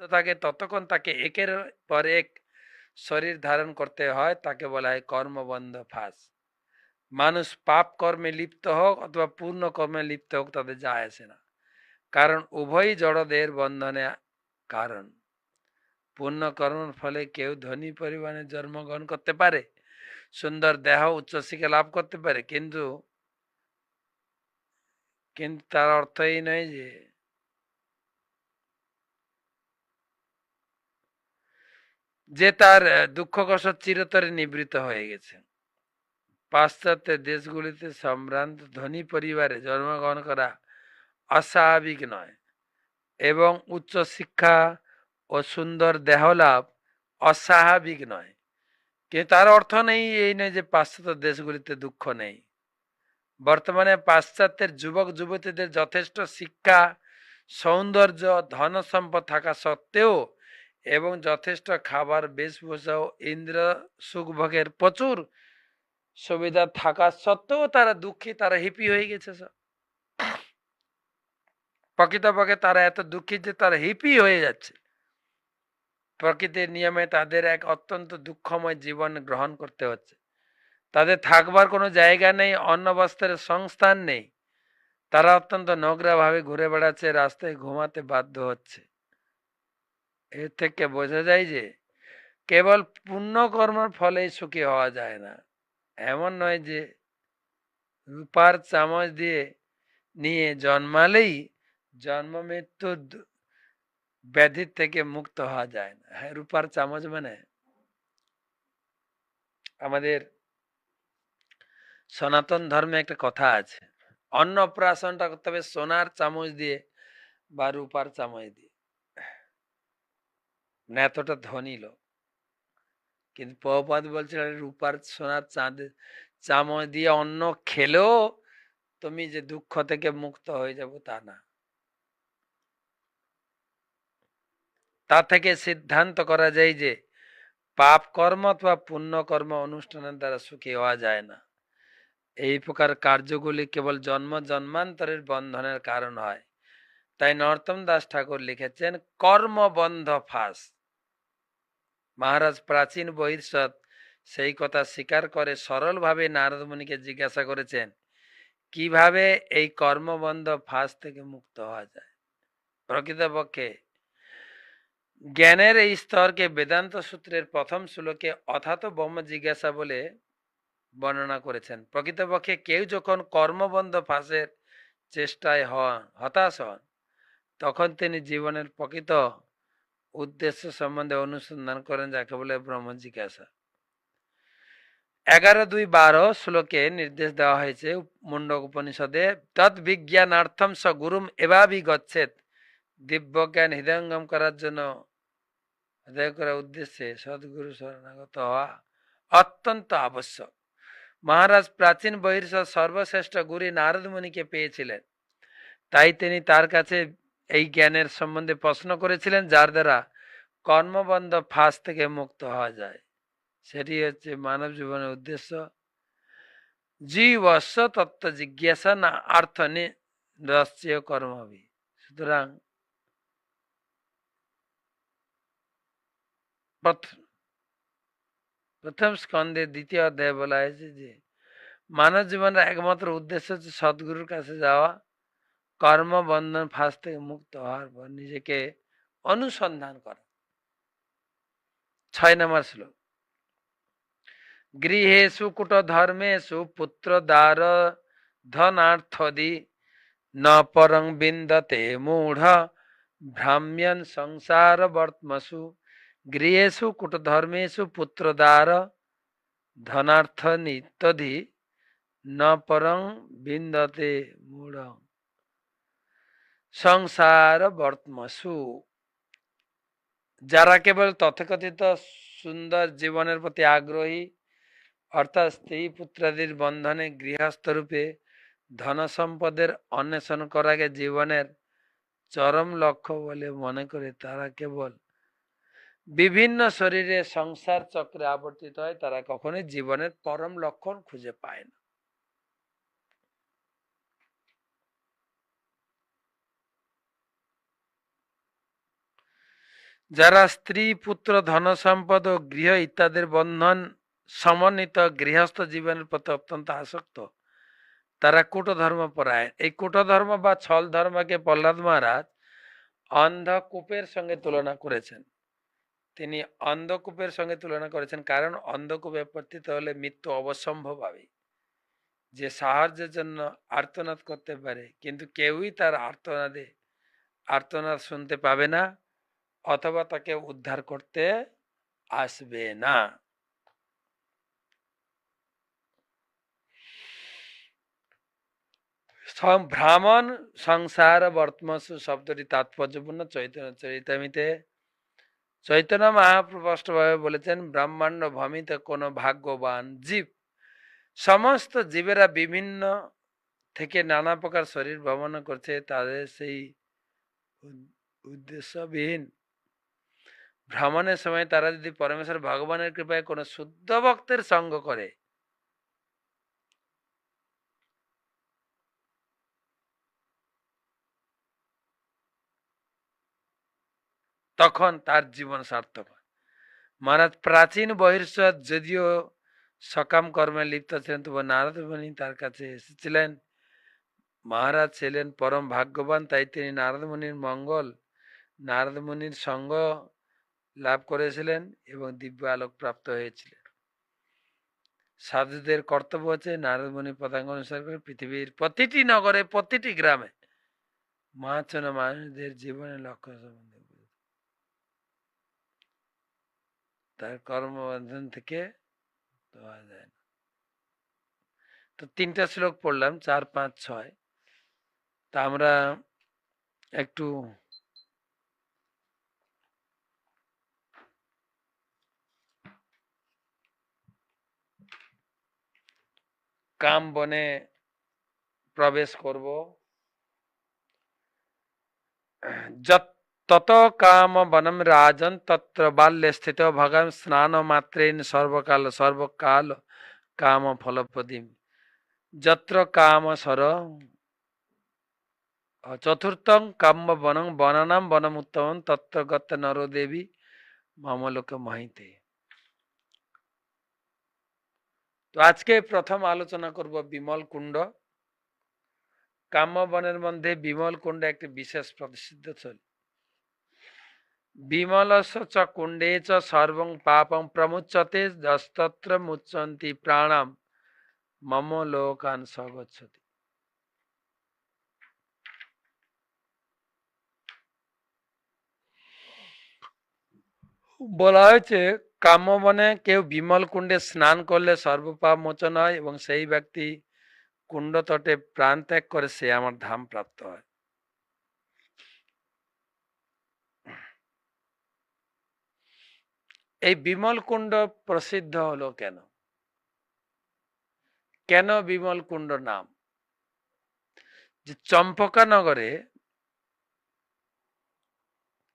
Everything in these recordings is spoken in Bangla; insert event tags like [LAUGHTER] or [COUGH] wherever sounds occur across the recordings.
থাকে ততক্ষণ তাকে একের পর এক শরীর ধারণ করতে হয়, তাকে বলা হয় কর্মবন্ধ ফাঁস। মানুষ পাপ কর্মে লিপ্ত হোক অথবা পূর্ণ কর্মে লিপ্ত হোক তাদের যায় আসে না। কারণ উভয়ই জড়দের বন্ধনে কারণ। পূর্ণ কর্মের ফলে কেউ ধনী পরিমাণে জন্মগ্রহণ করতে পারে, সুন্দর দেহ উচ্চশিক্ষা লাভ করতে পারে, কিন্তু কিন্তু তার অর্থ এই নয় যে যে তার দুঃখ কষ্ট চিরতরে নিবৃত হয়ে গেছে। পাশ্চাত্যের দেশগুলিতে সম্ভ্রান্ত ধনী পরিবারে জন্মগ্রহণ করা অস্বাভাবিক নয় এবং উচ্চ শিক্ষা ও সুন্দর দেহলাভ অস্বাভাবিক নয়। কিন্তু তার অর্থ নেই এই নয় যে পাশ্চাত্য দেশগুলিতে দুঃখ নেই। বর্তমানে পাশ্চাত্যের যুবক যুবতীদের যথেষ্ট শিক্ষা, সৌন্দর্য ধন সম্পদ থাকা সত্ত্বেও এবং যথেষ্ট খাবার বেশভূষা ইন্দ্র সুখভোগের প্রচুর সুবিধা থাকা সত্ত্বেও তারা দুঃখী, তারা হিপি হয়ে গেছে সব। প্রকৃতপক্ষে তারা এত দুঃখী যে তারা হিপি হয়ে যাচ্ছে। প্রকৃতির নিয়মে তাদের এক অত্যন্ত দুঃখময় জীবন গ্রহণ করতে হচ্ছে। তাদের থাকবার কোনো জায়গা নেই, অন্ন বস্ত্রের সংস্থান নেই। তারা অত্যন্ত নোংরা ভাবে ঘুরে বেড়াচ্ছে, রাস্তায় ঘুমাতে বাধ্য হচ্ছে। এর থেকে বোঝা যায় যে কেবল পুণ্যকর্মের ফলেই সুখী হওয়া যায় না। এমন নয় যে রূপার চামচ দিয়ে নিয়ে জন্মালেই জন্ম মৃত্যু ব্যাধির থেকে মুক্ত হওয়া যায় না। হ্যাঁ রূপার চামচ মানে আমাদের সনাতন ধর্মে একটা কথা আছে অন্ন অন্নপ্রাশনটা করতে হবে সোনার চামচ দিয়ে বা রূপার চামচ দিয়ে। না এতটা ধনী লোক। কিন্তু প্রপাত বলছে রূপার সোনার চাঁদ, চামচ দিয়ে অন্ন খেলেও তুমি যে দুঃখ থেকে মুক্ত হয়ে যাব তা না। তা থেকে সিদ্ধান্ত করা যায় যে পাপ কর্ম অথবা পুণ্য কর্ম অনুষ্ঠানের দ্বারা সুখী হওয়া যায় না। এই প্রকার কার্যগুলি কেবল জন্ম, জন্মান্তরের বন্ধনের কারণ হয়। তাই নরতম দাস ঠাকুর লিখেছেন, কর্মবন্ধ ফাঁস। মহারাজ প্রাচীন বহির্ষদ সেই কথা স্বীকার করে সরলভাবে নারদ মুনিকে জিজ্ঞাসা করেছেন, কীভাবে এই কর্মবন্ধ ফাঁস থেকে মুক্ত হওয়া যায়? প্রকৃতপক্ষে, জ্ঞানের এই স্তরকে বেদান্ত সূত্রের প্রথম শ্লোকে অথাত ব্রহ্ম জিজ্ঞাসা বলে বর্ণনা করেছেন। প্রকৃতপক্ষে কেউ যখন কর্মবন্ধ ফাঁসের চেষ্টায় হন, হতাশ হন, তখন তিনি জীবনের প্রকৃত উদ্দেশ্য সম্বন্ধে অনুসন্ধান করেন যাকে বলে ব্রহ্ম জিজ্ঞাসা। এগারো দুই বারো শ্লোকে নির্দেশ দেওয়া হয়েছে মুন্ডক উপনিষদে, তৎ বিজ্ঞানার্থম স গুরুম এভাবেই গচ্ছেদ দিব্য জ্ঞান হৃদয়ঙ্গম করার জন্য হৃদয় করার উদ্দেশ্যে সদ্গুরু শরণাগত হওয়া অত্যন্ত আবশ্যক। মহারাজ প্রাচীন বহির্ষ সর্বশ্রেষ্ঠ গুরু নারদ মুনিকে পেয়েছিলেন। তাই তিনি তার কাছে এই জ্ঞানের সম্বন্ধে প্রশ্ন করেছিলেন, যার দ্বারা কর্মবন্ধ ফাঁস থেকে মুক্ত হওয়া যায়। সেটি হচ্ছে মানব জীবনের উদ্দেশ্য। জীবস্ব তত্ত্ব জিজ্ঞাসা না আর্থ নিশ্চয় কর্মবি সুতরাং প্রথম স্কন্ধে দ্বিতীয় অধ্যায় বলা হয়েছে যে, মানব জীবনের একমাত্র উদ্দেশ্য হচ্ছে সদ্গুরুর কাছে যাওয়া। কর্মবন্ধন ফাঁস থেকে মুক্ত হওয়ার পর নিজেকে অনুসন্ধান করা ছয় নম্বর শ্লোক গৃহেশু কুট ধর্মেশু পুত্র দ্বার ধনার্থদি ন পরং বিন্দতে মূঢ় ভ্রাম্যন সংসার বর্তমসু গৃহেশু কুট ধর্মেশু পুত্র দ্বার ধনার্থ নিত্যধি ন পরং বিন্দতে মূঢ় সংসার বর্তমসু। যারা কেবল তথাকথিত সুন্দর জীবনের প্রতি আগ্রহী, অর্থাৎ স্ত্রী পুত্রাদির বন্ধনে গৃহস্থরূপে ধন সম্পদের অন্বেষণ করাকে জীবনের চরম লক্ষ্য বলে মনে করে তারা কেবল বিভিন্ন শরীরে সংসার চক্রে আবর্তিত হয়, তারা কখনোই জীবনের পরম লক্ষণ খুঁজে পায় না। যারা স্ত্রী, পুত্র ধন সম্পদ ও গৃহ ইত্যাদির বন্ধন সমন্বিত গৃহস্থ জীবনের প্রতি অত্যন্ত আসক্ত, তারা কুট ধর্ম পরায়ণ। এই কুট ধর্ম বা ছল ধর্মকে প্রহ্লাদ মহারাজ অন্ধকূপের সঙ্গে তুলনা করেছেন। তিনি অন্ধকূপের সঙ্গে তুলনা করেছেন কারণ অন্ধকূপে পতিত হলে মৃত্যু অবসম্ভব হবে। যে সাহায্যের জন্য আর্তনাদ করতে পারে, কিন্তু কেউই তার আর্তনাদে, আর্তনাদ শুনতে পাবে না। অথবা তাকে উদ্ধার করতে আসবে না। ভ্রামণ সংসার বর্তমাসু শব্দটি তাৎপর্যপূর্ণ। চৈতন্য চরিতামিতে চৈতন্য মহাপ্রভু স্পষ্টভাবে বলেছেন, ব্রহ্মাণ্ড ভমিতে কোনো ভাগ্যবান জীব। সমস্ত জীবেরা বিভিন্ন থেকে নানা প্রকার শরীর ভ্রমণ করছে। তাদের সেই উদ- উদ্দেশ্যবিহীন ভ্রমণের সময় তারা যদি পরমেশ্বর ভগবানের কৃপায় কোনো শুদ্ধ ভক্তের সঙ্গ করে, তখন তার জীবন সার্থক মহারাজ, প্রাচীন বহির্ষদ যদিও সকাম কর্মে লিপ্ত ছিলেন তবু নারদ মুনি তার কাছে এসেছিলেন। মহারাজ ছিলেন পরম ভাগ্যবান, তাই তিনি নারদ মুনির মঙ্গল, নারদ মুনির সঙ্গ লাভ করেছিলেন এবং দিব্য আলোক প্রাপ্ত হয়েছিলেন। সাধুদের কর্তব্য হচ্ছে নারদমণি পদাঙ্গ অনুসার করে পৃথিবীর প্রতিটি নগরে, প্রতিটি গ্রামে মহাচন মানুষদের জীবনের লক্ষ্য সম্বন্ধে তার কর্মবন্ধন থেকে যায় না। তো তিনটা শ্লোক পড়লাম, চার, পাঁচ, ছয়। তা আমরা একটু কাম বনে প্রবেশ করব। তত কাম বনম রাজন, তত্র বাল্যে স্থিত ভগম স্নান মাত্রেন সর্বকাল সর্বকাল কাম ফলপ্রদীম। যত্র কাম সর, চতুর্থং কাম্য বনং বনানাম বনম উত্তম তত্র গত নরদেবী মমলোক মহিতে। তো আজকে প্রথম আলোচনা করব বিমল কুণ্ড। কাম্যবনের মধ্যে বিমল কুণ্ড একটি বিশেষ প্রসিদ্ধ ছিল বিমলস চ কুণ্ডে চ সর্বং পাপং প্রমুচ্যতে যস্তত্র মুচ্যন্তি প্রাণাম মম লোকান সগচ্ছতি বলা হয়েছে কাম্যবনে কেউ বিমল কুণ্ডে স্নান করলে সর্বপাপ মোচন হয় এবং সেই ব্যক্তি কুণ্ড তটে প্রাণ ত্যাগ করে সে আমার ধাম প্রাপ্ত হয়। এই বিমল কুণ্ড প্রসিদ্ধ হলো কেন? কেন বিমল কুণ্ড নাম? যে চম্পকানগরে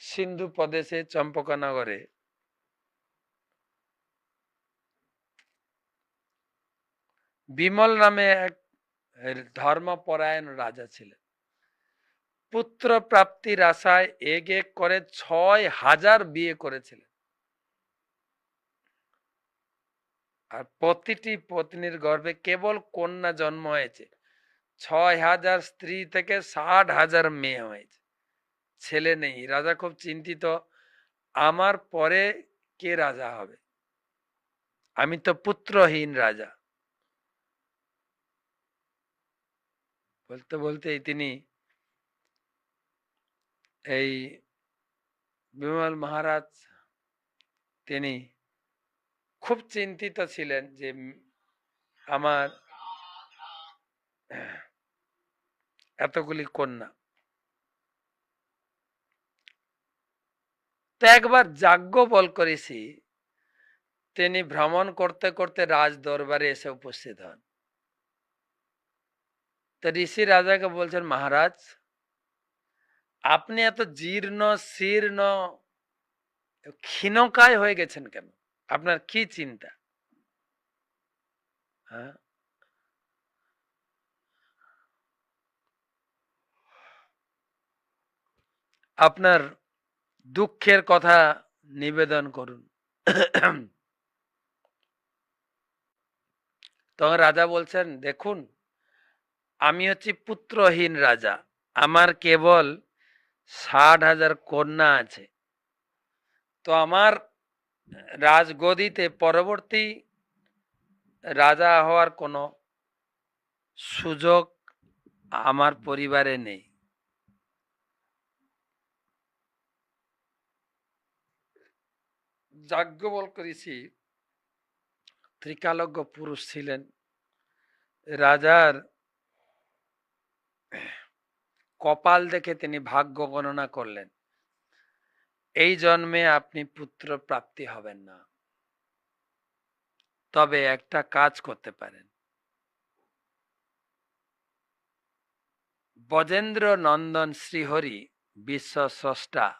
সিন্ধু প্রদেশে চম্পকানগরে বিমল নামে এক ধর্মপরায়ণ রাজা ছিলেন। পুত্র প্রাপ্তির আশায় এক এক করে ছয় হাজার বিয়ে করেছিলেন। আর প্রতিটি পত্নীর গর্ভে কেবল কন্যা জন্ম হয়েছে। ছয় হাজার স্ত্রী থেকে ষাট হাজার মেয়ে হয়েছে। ছেলে নেই। রাজা খুব চিন্তিত, আমার পরে কে রাজা হবে? আমি তো পুত্রহীন রাজা। বলতে, বলতেই তিনি এই বিমল মহারাজ, তিনি খুব চিন্তিত ছিলেন যে আমার এতগুলি কন্যা। তো একবার যাজ্ঞ বল করেছি, তিনি ভ্রমণ করতে করতে রাজ দরবারে এসে উপস্থিত হন। তো ঋষি রাজাকে বলছেন, মহারাজ, আপনি এত জীর্ণ, শীর্ণ, ক্ষীণকায় হয়ে গেছেন কেন? আপনার কি চিন্তা? হ্যাঁ? আপনার দুঃখের কথা নিবেদন করুন। তখন রাজা বলছেন, দেখুন আমি হচ্ছি পুত্রহীন রাজা। আমার কেবল ষাট হাজার কন্যা আছে। তো আমার রাজগদিতে পরবর্তী রাজা হওয়ার কোনো সুযোগ আমার পরিবারে নেই। যাজ্ঞবল্ক ঋষি ত্রিকালজ্ঞ পুরুষ ছিলেন। রাজার কপাল দেখে তিনি ভাগ্য গণনা করলেন। এই জন্মে আপনি পুত্র প্রাপ্তি হবেন না। তবে একটা কাজ করতে পারেন। বজেন্দ্র নন্দন শ্রীহরি বিশ্ব স্রষ্টা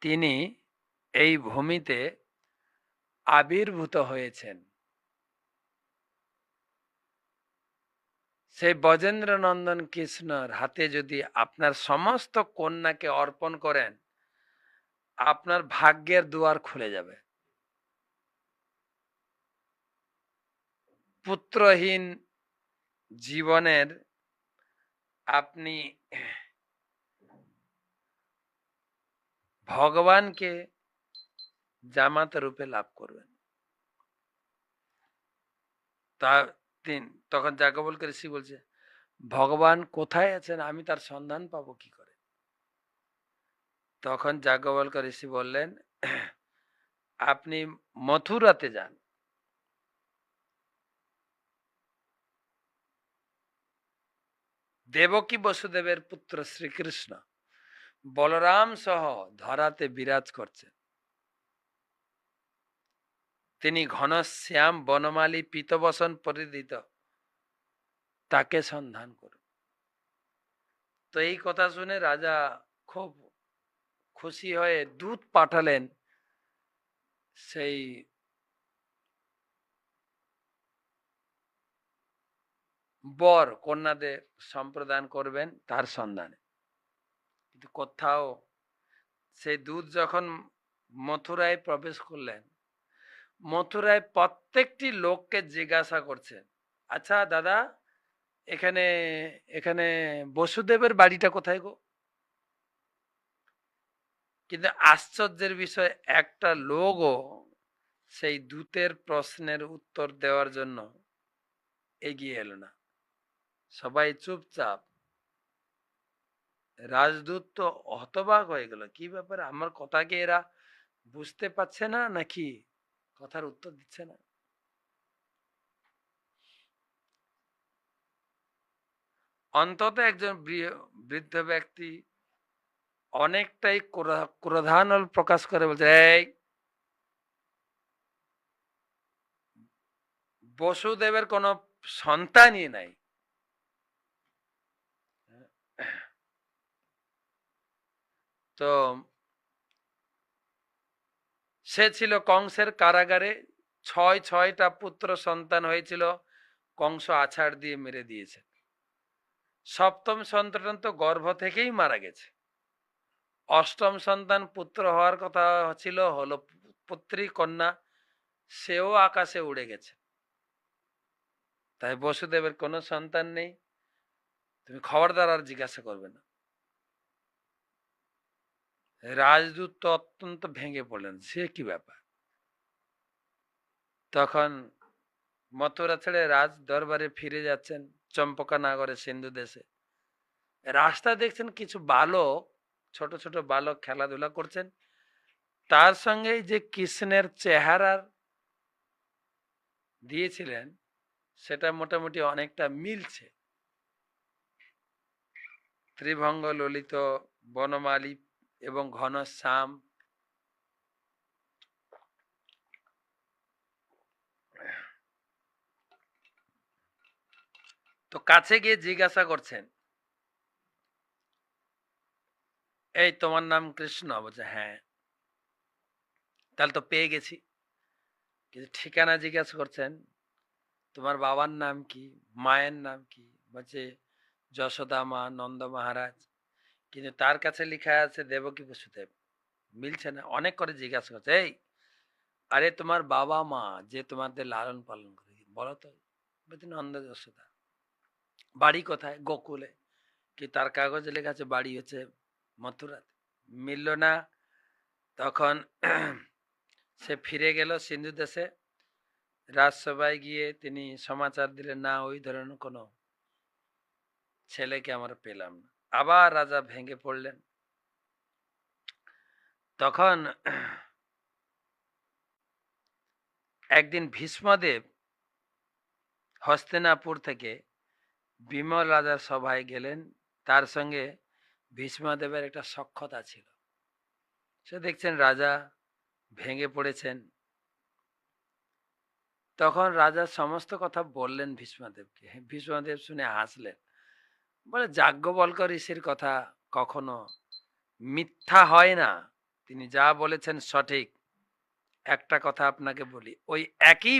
তিনি এই ভূমিতে আবির্ভূত হয়েছেন। সেই বজেন্দ্র নন্দন কৃষ্ণর হাতে যদি আপনার সমস্ত কন্যাকে অর্পণ করেন, আপনার ভাগ্যের দুয়ার খুলে যাবে। পুত্রহীন জীবনের আপনি ভগবানকে জামাতা রূপে লাভ করবেন। তা তিন তখন যাজ্ঞবল্ক ঋষি বলছে, ভগবান কোথায় আছেন? আমি তার সন্ধান পাবো কি করে? তখন যাজ্ঞবল্ক ঋষি বললেন, আপনি মথুরাতে যান। দেবকী বসুদেবের পুত্র শ্রীকৃষ্ণ বলরাম সহ ধরাতে বিরাজ করছেন। তিনি ঘনশ্যাম বনমালী পীতবসন পরিদিত তাকে সন্ধান করুন। তো এই কথা শুনে রাজা খুব খুশি হয়ে দূত পাঠালেন সেই বর কন্যাদের সম্প্রদান করবেন তার সন্ধানে। কিন্তু কোথাও সেই দূত যখন মথুরায় প্রবেশ করলেন মথুরায় প্রত্যেকটি লোককে জিজ্ঞাসা করছে আচ্ছা দাদা, এখানে এখানে বসুদেবের বাড়িটা কোথায় গো? কিন্তু আশ্চর্যের বিষয়, একটা লোকও সেই দূতের প্রশ্নের উত্তর দেওয়ার জন্য এগিয়ে এলো না। সবাই চুপচাপ। রাজদূত তো হতবাক হয়ে গেল। কি ব্যাপার? আমার কথাকে এরা বুঝতে পারছে না নাকি? কথার উত্তর দিচ্ছে না। অন্তত একজন বৃদ্ধ ব্যক্তি অনেকটাই ক্রোধানল প্রকাশ করে বলছে, এই বসুদেবের কোনো সন্তানই নাই। তো সে ছিল কংসের কারাগারে। ছয় ছয়টা পুত্র সন্তান হয়েছিল। কংস আছাড় দিয়ে মেরে দিয়েছে। সপ্তম সন্তান তো গর্ভ থেকেই মারা গেছে। অষ্টম সন্তান পুত্র হওয়ার কথা ছিল হলো পুত্রী, কন্যা। সেও আকাশে উড়ে গেছে। তাই বসুদেবের কোনো সন্তান নেই। তুমি খবরদার আর জিজ্ঞাসা করবে না। রাজদূত তো অত্যন্ত ভেঙে পড়লেন। সে কি ব্যাপার? তখন মথুরা ছেড়ে রাজ দরবারে ফিরে যাচ্ছেন চম্পকা নাগরে সিন্ধু দেশে। রাস্তা দেখছেন কিছু বালক, ছোট ছোট বালক খেলাধুলা করছেন। তার সঙ্গে যে কৃষ্ণের চেহারার দিয়েছিলেন, সেটা মোটামুটি অনেকটা মিলছে। ত্রিভঙ্গ, ললিত, বনমালী এবং ঘন শ্যাম তো কাছে গিয়ে জিজ্ঞাসা করছেন, এই তোমার নাম কৃষ্ণ? বলছে হ্যাঁ। তাহলে তো পেয়ে গেছি। কিন্তু ঠিকানা জিজ্ঞাসা করছেন, তোমার বাবার নাম কি? মায়ের নাম কি? বলছে, যশোদা মা নন্দ মহারাজ। কিন্তু তার কাছে লেখা আছে দেবকী বসুদেব? মিলছে না। অনেক করে জিজ্ঞাসা করছে, এই, আরে তোমার বাবা মা যে তোমাদের লালন পালন করে, বলো তো নন্দ বাড়ি কোথায়? গোকুলে। কি তার কাগজে লেখা আছে, বাড়ি হচ্ছে মথুরাতে। মিলল না। তখন [CLEARS THROAT] সে ফিরে গেল সিন্ধু দেশে। রাজসভায় গিয়ে তিনি সমাচার দিলেন, না, ওই ধরনের কোনো ছেলেকে আমরা পেলাম না। আবার রাজা ভেঙে পড়লেন। তখন একদিন ভীষ্মদেব হস্তিনাপুর থেকে বিমল রাজার সভায় গেলেন। তার সঙ্গে ভীষ্মদেবের একটা সক্ষতা ছিল। সে দেখছেন রাজা ভেঙে পড়েছেন। তখন রাজা সমস্ত কথা বললেন ভীষ্মদেবকে। ভীষ্মদেব শুনে হাসলেন। বলে যাজ্ঞবল্ক ঋষির কথা কখনো মিথ্যা হয় না। তিনি যা বলেছেন সঠিক। একটা কথা আপনাকে বলি, ওই একই